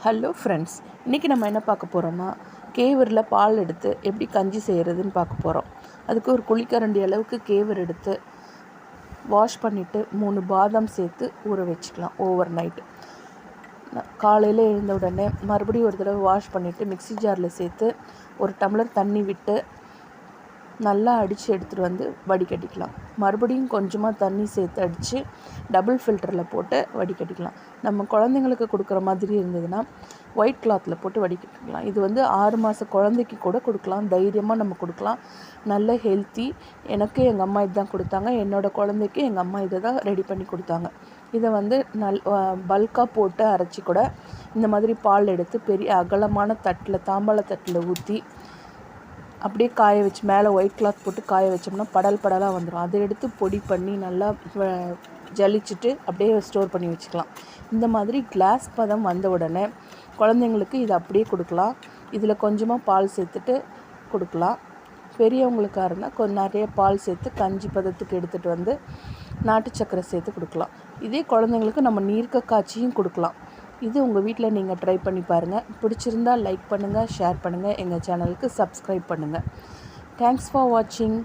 Hello friends இன்றைக்கி நம்ம என்ன பார்க்க போகிறோம்னா கேவரில் பால் எடுத்து எப்படி கஞ்சி செய்கிறதுன்னு பார்க்க போகிறோம் அதுக்கு ஒரு குழிக்கரண்டி அளவுக்கு கேவர் எடுத்து வாஷ் பண்ணிவிட்டு மூணு பாதாம் சேர்த்து ஊற வச்சுக்கலாம் ஓவர் நைட்டு காலையில் எழுந்த உடனே மறுபடியும் ஒரு தடவை வாஷ் பண்ணிவிட்டு மிக்ஸி ஜாரில் சேர்த்து ஒரு டம்ளர் தண்ணி விட்டு நல்லா அடித்து எடுத்துகிட்டு வந்து வடிகட்டிக்கலாம் மறுபடியும் கொஞ்சமாக தண்ணி சேர்த்து அடித்து டபுள் ஃபில்டரில் போட்டு வடிகட்டிக்கலாம் நம்ம குழந்தைங்களுக்கு கொடுக்குற மாதிரி இருந்ததுன்னா ஒயிட் கிளாத்தில் போட்டு வடிகட்டிக்கலாம் இது வந்து ஆறு மாத குழந்தைக்கு கூட கொடுக்கலாம். தைரியமாக நம்ம கொடுக்கலாம். நல்ல ஹெல்த்தி எனக்கு எங்கள் அம்மா இதுதான் கொடுத்தாங்க. என்னோடய குழந்தைக்கு எங்கள் அம்மா இதை தான் ரெடி பண்ணி கொடுத்தாங்க. இதை வந்து நல் பல்காக போட்டு அரைச்சி கூட இந்த மாதிரி பால் எடுத்து பெரிய அகலமான தட்டில் தாம்பாள தட்டில் ஊற்றி அப்படியே காய வச்சு மேலே ஒயிட் கிளாத் போட்டு காய வச்சோம்னா படல் படலாக வந்துடும் அதை எடுத்து பொடி பண்ணி நல்லா ஜலிச்சுட்டு அப்படியே ஸ்டோர் பண்ணி வச்சுக்கலாம். இந்த மாதிரி கிளாஸ் பதம் வந்த உடனே குழந்தைங்களுக்கு இதை அப்படியே கொடுக்கலாம். இதில் கொஞ்சமாக பால் சேர்த்துட்டு கொடுக்கலாம். பெரியவங்களுக்காக இருந்தால் கொஞ்சம் நிறைய பால் சேர்த்து கஞ்சி பதத்துக்கு எடுத்துகிட்டு வந்து நாட்டு சக்கரை சேர்த்து கொடுக்கலாம். இதே குழந்தைங்களுக்கு நம்ம நீர்க்க காய்ச்சியும் கொடுக்கலாம். இது உங்கள் வீட்டில் நீங்கள் ட்ரை பண்ணி பாருங்கள் பிடிச்சிருந்தா லைக் பண்ணுங்கள் ஷேர் பண்ணுங்கள் எங்கள் சேனலுக்கு சப்ஸ்கிரைப் பண்ணுங்கள் தேங்க்ஸ் ஃபார் வாட்சிங்